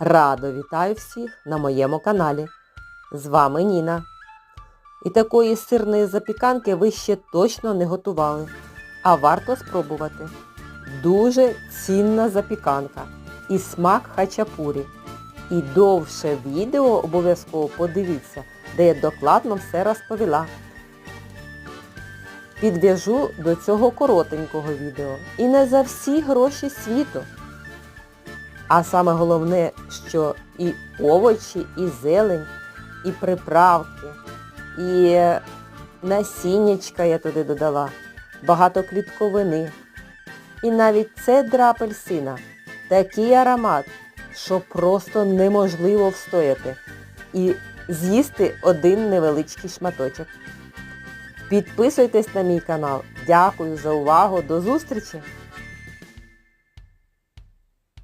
Радо вітаю всіх на моєму каналі. З вами Ніна. І такої сирної запіканки ви ще точно не готували, а варто спробувати. Дуже цінна запіканка і смак хачапурі. І довше відео обов'язково подивіться, де я докладно все розповіла. Підв'яжу до цього коротенького відео. І не за всі гроші світу. А саме головне, що і овочі, і зелень, і приправки, і насіннячка я туди додала, багато клітковини. І навіть цедра апельсина. Такий аромат, що просто неможливо встояти. І з'їсти один невеличкий шматочок. Підписуйтесь на мій канал. Дякую за увагу. До зустрічі!